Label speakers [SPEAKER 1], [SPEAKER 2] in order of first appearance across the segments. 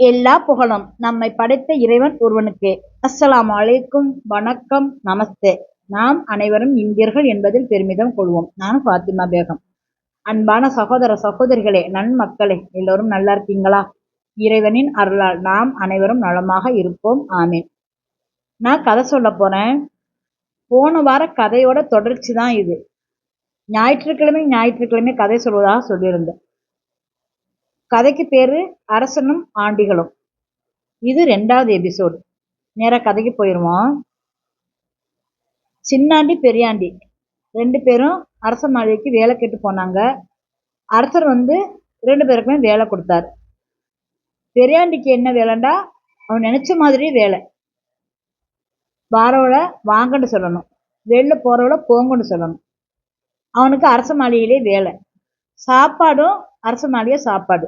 [SPEAKER 1] எல்லா புகழும் நம்மை படைத்த இறைவன் ஒருவனுக்கு. அஸ்ஸலாம் அலைக்கும். வணக்கம். நமஸ்தே. நாம் அனைவரும் இந்தியர்கள் என்பதில் பெருமிதம் கொள்வோம். நான் ஃபாத்திமா பேகம். அன்பான சகோதர சகோதரிகளே நன்மக்களே எல்லோரும் நல்லா இருக்கீங்களா? இறைவனின் அருளால் நாம் அனைவரும் நலமாக இருப்போம். ஆமீன். நான் கதை சொல்ல போறேன். போன வார கதையோட தொடர்ச்சி தான் இது. ஞாயிற்றுக்கிழமை ஞாயிற்றுக்கிழமை கதை சொல்வதாக சொல்லியிருந்தேன். கதைக்கு பேரு அரசனும் ஆண்டிகளும். இது ரெண்டாவது எபிசோடு நேராக கதைக்கு போயிடுவோம் சின்னாண்டி பெரியாண்டி. ரெண்டு பேரும் அரச மாளிகைக்கு வேலை கேட்டு போனாங்க. அரசர் வந்து ரெண்டு பேருக்குமே வேலை கொடுத்தாரு. பெரியாண்டிக்கு என்ன வேலைண்டா அவன் நினச்ச மாதிரி வேலை. வாரவளை வாங்கன்னு சொல்லணும். வெளில போறவள போங்கன்னு சொல்லணும். அவனுக்கு அரச மாளிகையிலே வேலை. சாப்பாடும் அரச மாளிகை சாப்பாடு.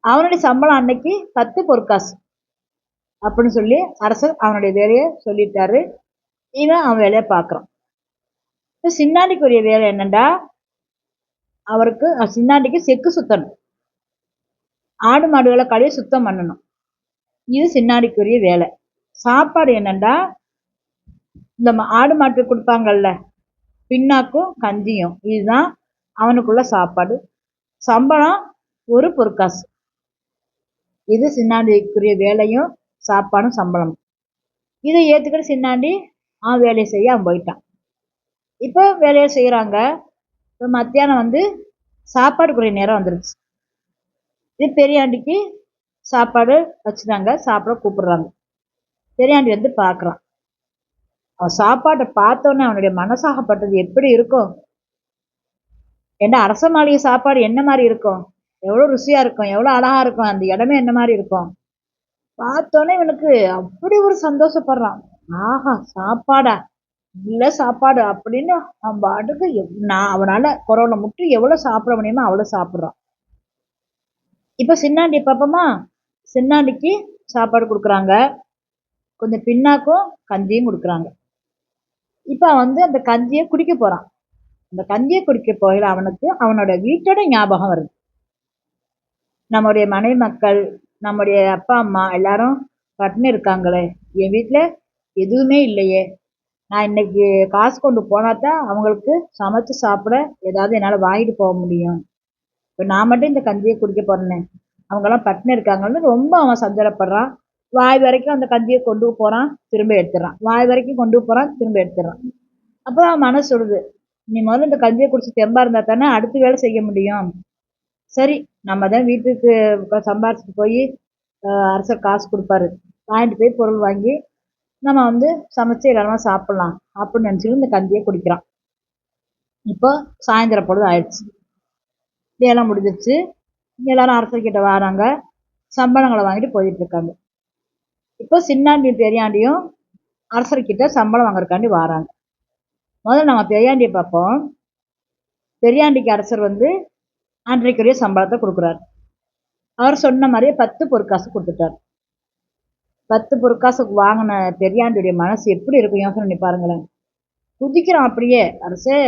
[SPEAKER 1] அவனுடைய சம்பளம் அன்னைக்கு பத்து பொற்காசு. அப்படின்னு சொல்லி அரசர் அவனுடைய வேலையை சொல்லிட்டாரு. இவன் அவன் வேலையை பார்க்குறான். இப்போ சின்னாண்டிக்குரிய வேலை என்னண்டா? அவருக்கு சின்னாண்டிக்கு செக்கு சுத்தணும். ஆடு மாடுகளை கழுவி சுத்தம் பண்ணணும். இது சின்னாடிக்குரிய வேலை. சாப்பாடு என்னண்டா? இந்த ஆடு மாட்டுக்கு கொடுப்பாங்கல்ல பின்னாக்கும் கஞ்சியும். இதுதான் அவனுக்குள்ள சாப்பாடு. சம்பளம் ஒரு பொற்காசு. இது சின்னாண்டிக்குரிய வேலையும் சாப்பாடும் சம்பளம் இதை ஏற்றுக்கிட்டு சின்னாண்டி அவன் வேலையை செய்ய அவன் போயிட்டான். இப்போ வேலையை செய்கிறாங்க இப்போ மத்தியானம் வந்து சாப்பாடுக்குரிய நேரம் வந்துருச்சு. இது பெரியாண்டிக்கு சாப்பாடு வச்சுட்டாங்க சாப்பிட கூப்பிடுறாங்க. பெரியாண்டி வந்து பார்க்குறான். அவன் சாப்பாட்டை பார்த்தோன்னே அவனுடைய மனசாகப்பட்டது எப்படி இருக்கும்? ஏன்னா அரச மாளிகை சாப்பாடு என்ன மாதிரி இருக்கும்? எவ்வளோ ருசியாக இருக்கும் எவ்வளோ அழகாக இருக்கும் அந்த இடமே என்ன மாதிரி இருக்கும். பார்த்தோன்னே இவனுக்கு அப்படி ஒரு சந்தோஷப்படுறான். ஆஹா சாப்பாடா? இல்லை சாப்பாடு அப்படின்னு அவன் பாட்டுக்கு நான் அவனால் கொரோனா முட்டு எவ்வளோ சாப்பிட முடியுமோ அவ்வளோ சாப்பிட்றான். இப்போ சின்னாண்டி பார்ப்போமா சின்னாண்டிக்கு சாப்பாடு கொடுக்குறாங்க. கொஞ்சம் பின்னாக்கும் கஞ்சியும் கொடுக்குறாங்க. இப்போ வந்து அந்த கஞ்சியை குடிக்க போகிறான் அந்த கஞ்சியை குடிக்க போகிற அவனுக்கு அவனோட வீட்டோட ஞாபகம் வருது. நம்முடைய மனைவி மக்கள் நம்முடைய அப்பா அம்மா எல்லாரும் பட்டினி இருக்காங்களே. என் வீட்டில் எதுவுமே இல்லையே. நான் இன்னைக்கு காசு கொண்டு போனால் தான் அவங்களுக்கு சமைச்சு சாப்பிட ஏதாவது என்னால் வாங்கிட்டு போக முடியும். இப்போ நான் மட்டும் இந்த கஞ்சியை குடிக்க போகிறேனே அவங்கெல்லாம் பட்டினி இருக்காங்கன்னு ரொம்ப அவன் சஞ்சலப்படுறான். வாய் வரைக்கும் அந்த கஞ்சியை கொண்டு போகிறான் திரும்ப எடுத்துடுறான் வாய் வரைக்கும் கொண்டு போகிறான் திரும்ப எடுத்துடுறான் அப்போ அவன் மனசு சொல்லுது நீ முதல்ல இந்த கஞ்சியை குடிச்சு தெம்பாக இருந்தால் தானே அடுத்த வேலை செய்ய முடியும். சரி நம்ம தான் வீட்டுக்கு சம்பாரிச்சிட்டு போய் அரசர் காசு கொடுப்பாரு. வாங்கிட்டு போய் பொருள் வாங்கி நம்ம வந்து சமைச்சு எல்லாருமா சாப்பிட்லாம். அப்படின்னு நினச்சிட்டு இந்த கஞ்சியை குடிக்கிறான். இப்போ சாயந்தரம் பொழுது ஆயிடுச்சு. வேலை முடிஞ்சிருச்சு. எல்லாரும் அரசர்கிட்ட வராங்க. சம்பளங்களை வாங்கிட்டு போயிட்டு இருக்காங்க. இப்போ சின்னாண்டியும் பெரியாண்டியும் அரசர்கிட்ட சம்பளம் வாங்குறக்காண்டி வராங்க. முதல்ல நம்ம பெரியாண்டியை பார்ப்போம். பெரியாண்டிக்கு அரசர் வந்து அன்றைக்குரிய சம்பளத்தை கொடுக்குறாரு. அவர் சொன்ன மாதிரியே பத்து பொற்காசு கொடுத்துட்டார். பத்து பொற்காசு வாங்கின பெரியாண்டுடைய மனசு எப்படி இருக்கும்? யோசனை பண்ணி பாருங்களேன். குதிக்கிறான் அப்படியே. அரசே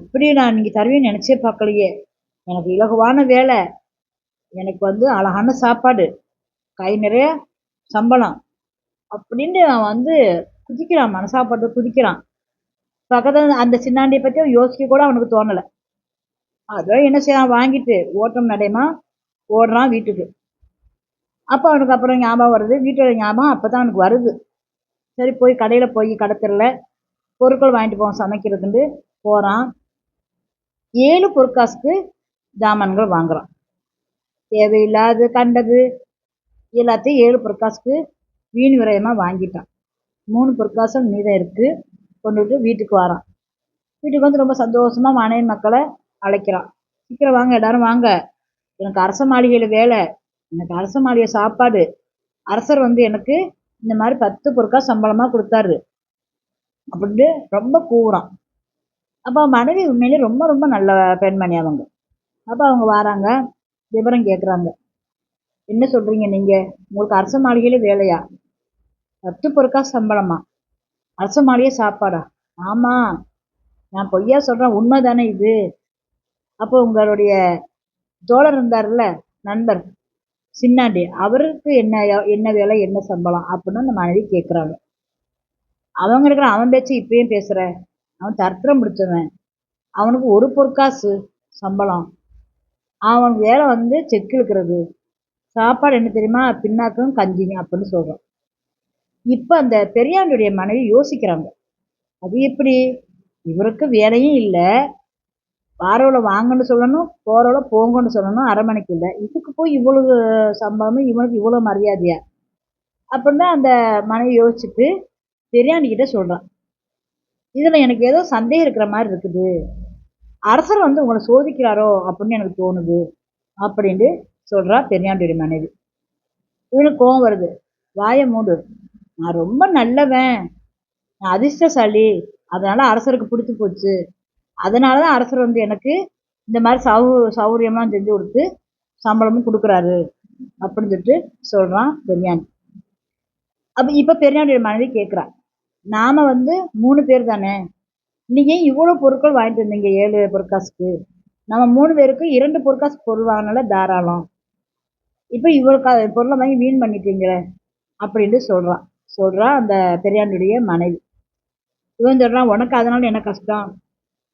[SPEAKER 1] இப்படி நான் நீங்கள் தருவேன்னு நினச்சே பார்க்கலையே. எனக்கு இலகுவான வேலை. எனக்கு வந்து அழகான சாப்பாடு. கை நிறைய சம்பளம். அப்படின்ட்டு அவன் வந்து குதிக்கிறான். மனசாப்பாட்டு குதிக்கிறான். பக்கத்தில் அந்த சின்னாண்டியை பற்றி அவன் யோசிக்க கூட அவனுக்கு தோணலை. அதான் என்ன செய்யலாம் வாங்கிட்டு ஓட்டம் நடைமா? ஓடுறான் வீட்டுக்கு. அப்போ அவனுக்கு அப்புறம் ஞாபகம் வருது. வீட்டோட ஞாபகம் அப்போ தான் அவனுக்கு வருது. சரி போய் கடையில் போய் கடத்தரில் பொருட்கள் வாங்கிட்டு போவோம் சமைக்கிறதுக்கு போகிறான் ஏழு பொருட்காசுக்கு ஜாமான்கள் வாங்குகிறான் தேவையில்லாது கண்டது. எல்லாத்தையும் ஏழு பொற்காசுக்கு வீண் விரயமாக வாங்கிட்டான். மூணு பொற்காசும் மீதம் இருக்குது கொண்டுட்டு வீட்டுக்கு வரான். வீட்டுக்கு வந்து ரொம்ப சந்தோஷமாக மனைவி மக்களை அழைக்கிறான். சீக்கிரம் வாங்க எல்லாரும் வாங்க. எனக்கு அரச மாளிகையில் வேலை. எனக்கு அரச மாளிகை சாப்பாடு. அரசர் வந்து எனக்கு இந்த மாதிரி பத்து பொருட்கா சம்பளமாக கொடுத்தாரு. அப்படின்ட்டு ரொம்ப கூவுறான். அப்போ மனைவி உண்மையிலே ரொம்ப ரொம்ப நல்ல பெண்மணி அவங்க. அப்போ அவங்க வராங்க. விவரம் கேட்குறாங்க என்ன சொல்கிறீங்க நீங்கள் உங்களுக்கு அரச மாளிகையில வேலையா? பத்து பொருட்கா சம்பளமா? அரச மாளிகை சாப்பாடா? ஆமாம் நான் பொய்யா சொல்கிறேன் உண்மை தானே இது. அப்போ உங்களுடைய தோழர் இருந்தார்ல நண்பர் சின்னாண்டி அவருக்கு என்ன என்ன வேலை என்ன சம்பளம் அப்படின்னு அந்த மனைவி கேட்குறாங்க அவங்க இருக்கிற அவன் பேச்சு இப்பயும் பேசுகிற அவன் தர்த்தரம் பிடிச்சவன். அவனுக்கு ஒரு பொற்காசு சம்பளம். அவனுக்கு வேலை வந்து செக் இழுக்கிறது. சாப்பாடு என்ன தெரியுமா? பின்னாக்கும் கஞ்சிங்க அப்படின்னு சொல்கிறான் இப்போ அந்த பெரியாண்டுடைய மனைவி யோசிக்கிறாங்க. அது எப்படி? இவருக்கு வேலையும் இல்லை. வாரவில் வாங்கன்னு சொல்லணும் போகிறவள போங்கன்னு சொல்லணும் அரை மணிக்கு இல்லை. இதுக்கு போய் இவ்வளவு சம்பளமும் இவனுக்கு இவ்வளோ மரியாதையா? அப்படின்னு அந்த மனைவி யோசிச்சுட்டு பெரியாண்டிக்கிட்ட சொல்கிறான் இதில் எனக்கு ஏதோ சந்தேகம் இருக்கிற மாதிரி இருக்குது. அரசர் வந்து உங்களை சோதிக்கிறாரோ அப்படின்னு எனக்கு தோணுது அப்படின்ட்டு சொல்கிறா பெரியாண்டியுடைய மனைவி. இவனுக்கு கோவம் வருது. வாய மூடு. நான் ரொம்ப நல்லவன். நான் அதிர்ஷ்டசாலி. அதனால் அரசருக்கு பிடிச்சி போச்சு. அதனால தான் அரசர் வந்து எனக்கு இந்த மாதிரி சௌ சௌகரியம்லாம் செஞ்சு கொடுத்து சம்பளமும் கொடுக்குறாரு அப்படின்னு சொல்லிட்டு சொல்கிறான் பெரியான். அப்போ இப்போ பெரியானுடைய மனைவி கேட்குறா நாம் வந்து மூணு பேர் தானே நீங்கள் இவ்வளோ பொருட்கள் வாங்கிட்டு வந்தீங்க ஏழு பொருட்காசுக்கு நம்ம மூணு பேருக்கு இரண்டு பொருட்காசு பொருள் வாங்கினால தாராளம். இப்போ இவ்வளோ கா பொருளை வாங்கி வீண் பண்ணிட்டீங்களே அப்படின்ட்டு சொல்கிறான் சொல்கிறா அந்த பெரியானுடைய மனைவி. இவன் சொல்கிறான் உனக்கு அதனால என்ன கஷ்டம்?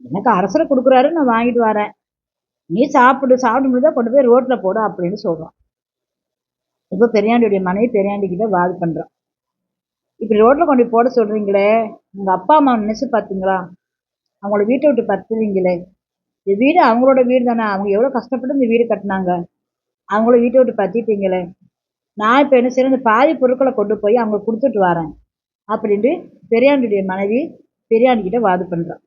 [SPEAKER 1] எனக்கு அரசர் கொடுக்குறாரு நான் வாங்கிட்டு வரேன். நீ சாப்பிடு சாப்பிட முடிஞ்சா கொண்டு போய் ரோட்டில் போடு அப்படின்னு சொல்கிறான் இப்போ பெரியாண்டியுடைய மனைவி பெரியாண்டிக்கிட்ட வாது பண்ணுறான் இப்படி ரோட்டில் கொண்டு போய் போட சொல்கிறீங்களே உங்கள் அப்பா அம்மா நினச்சி பார்த்தீங்களா அவங்கள வீட்டை விட்டு பத்துறீங்களே. இந்த வீடு அவங்களோட வீடு தானே அவங்க எவ்வளோ கஷ்டப்பட்டு இந்த வீடு கட்டினாங்க? அவங்கள வீட்டை விட்டு பற்றிட்டீங்களே நான் இப்போ என்ன செய்யறேன் இந்த பாதி பொருட்களை கொண்டு போய் அவங்க கொடுத்துட்டு வரேன். அப்படின்ட்டு பெரியாண்டியுடைய மனைவி பெரியாண்டிக்கிட்ட வாது பண்ணுறான்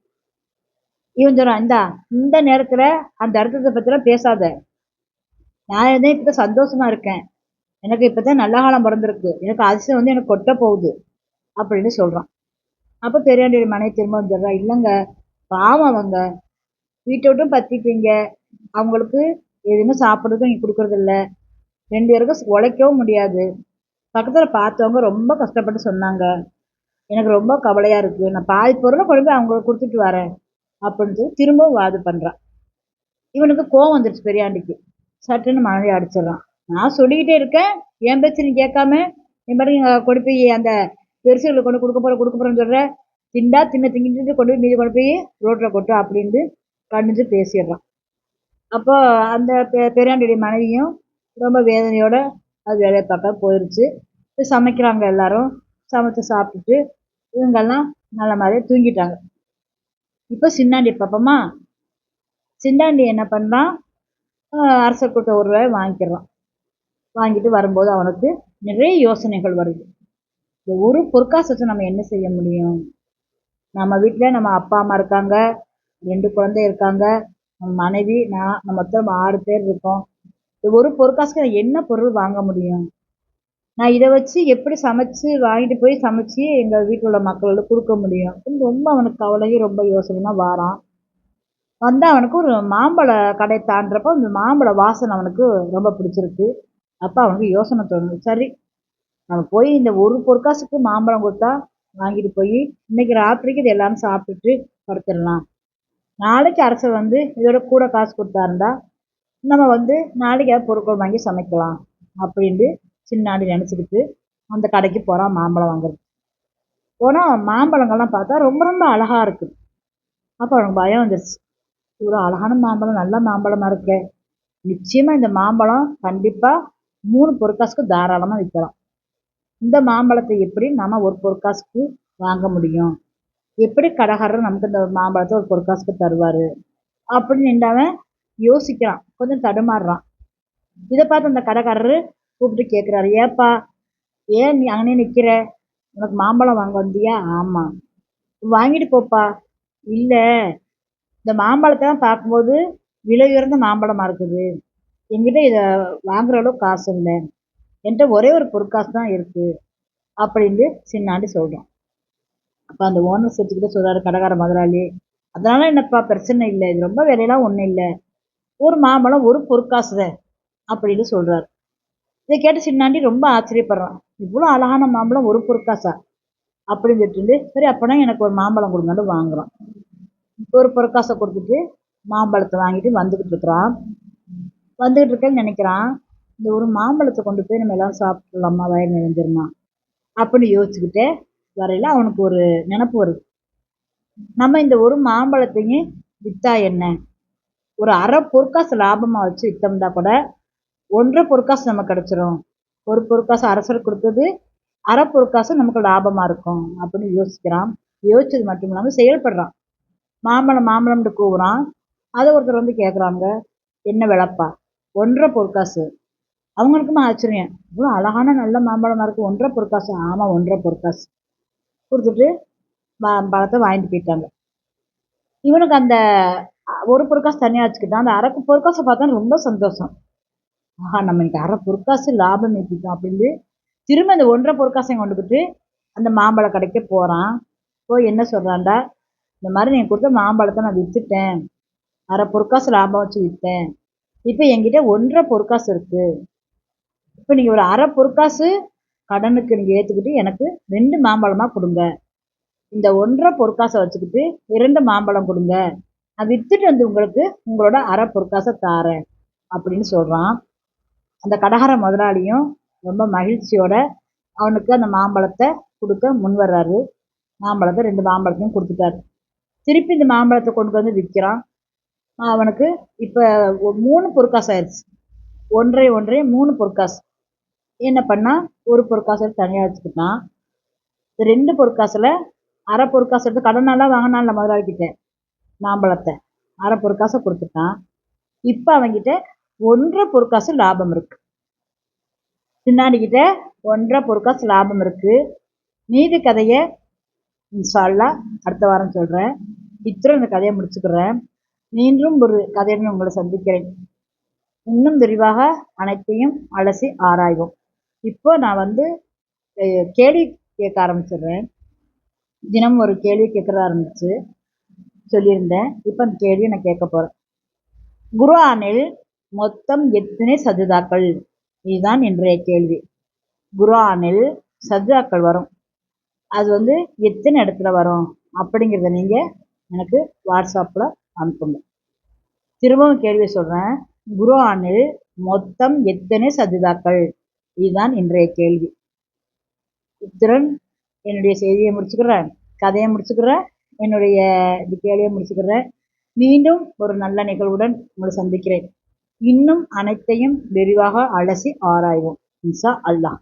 [SPEAKER 1] இவன் சொன்னான் இந்தா இந்த நேரத்தில் அந்த அர்த்தத்தை பற்றிலாம் பேசாத. நான் தான் இப்போ தான் சந்தோஷமாக இருக்கேன். எனக்கு இப்போ தான் நல்ல காலம் பிறந்திருக்கு. எனக்கு அதிசயம் வந்து எனக்கு கொட்ட போகுது. அப்படின்னு சொல்கிறான் அப்போ பெரியாண்டியோட மனைவி திரும்ப வந்துடுறா இல்லைங்க பாவம் அவங்க. வீட்டை விட்டும் பற்றிப்பீங்க அவங்களுக்கு எதுவுமே சாப்பிட்றதுக்கும் நீங்கள் கொடுக்குறதில்ல. ரெண்டு பேருக்கும் உழைக்கவும் முடியாது. பக்கத்தில் பார்த்தவங்க ரொம்ப கஷ்டப்பட்டு சொன்னாங்க. எனக்கு ரொம்ப கவலையாக இருக்குது நான் பாதி பொருளை கொண்டு போய் அவங்களுக்கு கொடுத்துட்டு வரேன். அப்படின்னு சொல்லி திரும்பவும் வாதம் பண்ணுறான் இவனுக்கு கோவம் வந்துடுச்சு பெரியாண்டிக்கு. சட்டுன்னு மனைவி அடிச்சிடுறான். நான் சொல்லிக்கிட்டே இருக்கேன். என் பேச்சு நீ கேட்காம நீ பாட்டு நீங்கள் கொண்டு போய் அந்த பெருசுகளை கொண்டு கொடுக்க போகிற கொடுக்க போகிறேன்னு சொல்கிற திண்டா தின்ன திங்கிட்டு கொண்டு போய் மீதி கொண்டு போய் ரோட்டில் கொட்டு அப்படின்ட்டு கண்டிஞ்சு பேசிடுறான். அப்போ அந்த பெ பெரியாண்டியுடைய மனைவியும் ரொம்ப வேதனையோட அது வேலையை பார்க்க போயிடுச்சு சமைக்கிறாங்க எல்லாரும். சமைச்சு சாப்பிட்டுட்டு இவங்கெல்லாம் நல்ல மாதிரியே தூங்கிட்டாங்க. இப்போ சின்னாண்டி பார்ப்போமா சின்னாண்டி என்ன பண்ணுறான் அரசர் கொடுத்த ஒரு ரூபாய் வாங்கிக்கிறான் வாங்கிட்டு வரும்போது அவனுக்கு நிறைய யோசனைகள் வருது. இந்த ஒரு பொற்காசத்தை வச்சு நம்ம என்ன செய்ய முடியும்? நம்ம வீட்டில் நம்ம அப்பா அம்மா இருக்காங்க ரெண்டு குழந்தை இருக்காங்க நம்ம மனைவி நான் நம்ம மொத்தம் ஆறு பேர் இருக்கோம். இந்த ஒரு பொற்காசுக்கு என்ன பொருள் வாங்க முடியும்? நான் இதை வச்சு எப்படி சமைச்சு வாங்கிட்டு போய் சமைச்சு எங்கள் வீட்டில் உள்ள மக்களுக்கு கொடுக்க முடியும் அப்படின்னு ரொம்ப அவனுக்கு கவலையும் ரொம்ப யோசனையுமா வாரான். வந்து அவனுக்கு ஒரு மாம்பழ கடை தாண்டுறப்போ அந்த மாம்பழ வாசனை அவனுக்கு ரொம்ப பிடிச்சிருக்கு. அப்போ அவனுக்கு யோசனை தோணுது. சரி நம்ம போய் இந்த ஒரு பொற்காசுக்கு மாம்பழம் கொடுத்தா வாங்கிட்டு போய் இன்னைக்கு ராத்திரிக்கு இது எல்லாரும் சாப்பிட்டுட்டு படுத்துடலாம். நாளைக்கு அரசர் வந்து இதோட கூட காசு கொடுத்தா இருந்தா நம்ம வந்து நாளைக்கு ஏதாவது பொருட்கள் வாங்கி சமைக்கலாம் அப்படின்ட்டு சின்னாடி நினச்சிக்கிட்டு அந்த கடைக்கு போகிறான் மாம்பழம் வாங்குறது. போனால் மாம்பழங்கள்லாம் பார்த்தா ரொம்ப ரொம்ப அழகாக இருக்குது அப்போ அவனுக்கு பயம் வந்துருச்சு. இவ்வளோ அழகான மாம்பழம் நல்ல மாம்பழமாக இருக்கே. நிச்சயமாக இந்த மாம்பழம் கண்டிப்பாக மூணு பொற்காசுக்கு தாராளமாக விற்கலாம் இந்த மாம்பழத்தை எப்படி நம்ம ஒரு பொற்காசுக்கு வாங்க முடியும்? எப்படி கடைக்காரர் நமக்கு இந்த மாம்பழத்தை ஒரு பொற்காசுக்கு தருவார்? அப்படின்னு நின்றவன் யோசிக்கிறான். கொஞ்சம் தடுமாறுறான். இதை பார்த்து அந்த கடைக்காரரு கூப்பிட்டு கேட்குறாரு ஏப்பா ஏன் நீ அங்கனே நிற்கிற உனக்கு மாம்பழம் வாங்க வந்தியா? ஆமாம் வாங்கிட்டு போப்பா. இல்லை இந்த மாம்பழத்தெல்லாம் பார்க்கும்போது விலை உயர்ந்த மாம்பழமாக இருக்குது. என்கிட்ட இதை வாங்குற அளவுக்கு காசு இல்லை. என்கிட்ட ஒரே ஒரு பொற்காசு தான் இருக்குது அப்படின்னு சின்னாண்டி சொல்கிறான் அப்போ அந்த ஓனர் செட்டுக்கிட்ட சொல்கிறாரு கடைக்கார முதலாளி. அதனால என்னப்பா பிரச்சனை இல்லை. இது ரொம்ப விலையெல்லாம் ஒன்றும் இல்லை. ஒரு மாம்பழம் ஒரு பொற்காசு தான் அப்படின்னு சொல்கிறார் இதை கேட்டு சின்னாண்டி ரொம்ப ஆச்சரியப்படுறான். இவ்வளோ அழகான மாம்பழம் ஒரு பொற்காசா அப்படின்னு சொல்லிட்டு சரி அப்போனா எனக்கு ஒரு மாம்பழம் கொடுங்கன்னு வாங்குறான் ஒரு பொற்காசை கொடுத்துட்டு மாம்பழத்தை வாங்கிட்டு வந்துக்கிட்டு இருக்கிறான். வந்துக்கிட்டு இருக்கேன்னு நினைக்கிறான். இந்த ஒரு மாம்பழத்தை கொண்டு போய் நம்ம எல்லாம் சாப்பிட்லாமா? வயிறு நிறைஞ்சிருமா? அப்படின்னு யோசிச்சுக்கிட்டே வரையில அவனுக்கு ஒரு நினப்பு வருது. நம்ம இந்த ஒரு மாம்பழத்தையும் விற்றா என்ன? ஒரு அரை பொற்காசு லாபமாக வச்சு விற்றோம்னா கூட ஒன்றரை பொற்காசு நமக்கு கிடச்சிரும். ஒரு பொற்காசு அரசர் கொடுத்தது அரை பொற்காசு நமக்கு லாபமாக இருக்கும் அப்படின்னு யோசிக்கிறான். யோசிச்சது மட்டும் இல்லாமல் செயல்படுறான். மாம்பழம் மாம்பழம்னு கூவுறான். அதை ஒருத்தர் வந்து கேட்குறாங்க என்ன விளப்பா? ஒன்றரை பொற்காசு. அவங்களுக்குமே ஆச்சரியம். இவ்வளோ அழகான நல்ல மாம்பழமாக இருக்குது ஒன்றரை பொற்காசு. ஆமாம் ஒன்றரை பொற்காசு. கொடுத்துட்டு பழத்தை வாங்கிட்டு போயிட்டாங்க. இவனுக்கு அந்த ஒரு பொற்காசு தனியாக வச்சுக்கிட்டான். அந்த அரை பொற்காசை பார்த்தா ரொம்ப சந்தோஷம். ஆஹா நம்ம இன்னைக்கு அரை பொற்காசு லாபம் ஈட்டிட்டோம் அப்படின்னு திரும்ப அந்த ஒன்றரை பொற்காசையும் கொண்டுக்கிட்டு அந்த மாம்பழ கடைக்கு போகிறான் போய் என்ன சொல்கிறான்டா இந்த மாதிரி நீங்கள் கொடுத்த மாம்பழத்தை நான் விற்றுட்டேன் அரை பொற்காசு லாபம் வச்சு விற்றேன் இப்போ என்கிட்ட ஒன்றரை பொற்காசு இருக்குது இப்போ நீங்கள் ஒரு அரை பொற்காசு கடனுக்கு நீங்கள் ஏற்றுக்கிட்டு எனக்கு ரெண்டு மாம்பழமாக கொடுங்க. இந்த ஒன்றரை பொற்காசை வச்சுக்கிட்டு இரண்டு மாம்பழம் கொடுங்க. நான் விற்றுட்டு வந்து உங்களுக்கு உங்களோட அரை பொற்காசை தாரேன் அப்படின்னு சொல்கிறான் அந்த கடகார முதலாளியும் ரொம்ப மகிழ்ச்சியோட அவனுக்கு அந்த மாம்பழத்தை கொடுக்க முன் வர்றாரு. மாம்பழத்தை ரெண்டு மாம்பழத்தையும் கொடுத்துட்டாரு. திருப்பி இந்த மாம்பழத்தை கொண்டு வந்து விற்கிறான். அவனுக்கு இப்போ மூணு பொற்காசு ஆயிடுச்சு ஒன்றை ஒன்றே மூணு பொற்காசு. என்ன பண்ணால் ஒரு பொற்காசு தனியாக வச்சுக்கிட்டான். ரெண்டு பொற்காசில் அரை பொற்காசு எடுத்து கடனாலாம் வாங்கினான்ல முதலாளிக்கிட்ட மாம்பழத்தை. அரை பொற்காசை கொடுத்துட்டான். இப்போ அவன்கிட்ட ஒன்றரை பொற்காசு லாபம் இருக்கு. பின்னாடிக்கிட்ட ஒன்றரை பொற்காசு லாபம் இருக்கு. மீதி கதையை இன்ஷால்லா அடுத்த வாரம் சொல்கிறேன் இத்தரும் இந்த கதையை முடிச்சுக்கிறேன். மீண்டும் ஒரு கதையுடன் உங்களை சந்திக்கிறேன். இன்னும் விரிவாக அனைத்தையும் அலசி ஆராய்வோம். இப்போ நான் வந்து கேள்வி கேட்க ஆரம்பிச்சிடுறேன். தினம் ஒரு கேள்வி கேட்குறதா இருந்துச்சு. சொல்லியிருந்தேன். இப்போ அந்த கேள்வியை நான் கேட்க போகிறேன் குர்ஆனில் மொத்தம் எத்தனை சஜிதாக்கள்? இதுதான் இன்றைய கேள்வி. குரானில் சஜிதாக்கள் வரும். அது வந்து எத்தனை இடத்துல வரும்? அப்படிங்கிறத நீங்கள் எனக்கு வாட்ஸ்அப்பில் அனுப்புங்க. திரும்பவும் கேள்வி சொல்கிறேன் குரானில் மொத்தம் எத்தனை சஜிதாக்கள்? இதுதான் இன்றைய கேள்வி. இத்துடன் என்னுடைய செய்தியை முடிச்சுக்கிறேன். கதையை முடிச்சுக்கிறேன். என்னுடைய கேள்வியை முடிச்சுக்கிறேன். மீண்டும் ஒரு நல்ல நிகழ்வுடன் உங்களை சந்திக்கிறேன். இன்னும் அனைத்தையும் விரிவாக அலசி ஆராய்வோம். இன்ஷா அல்லாஹ்.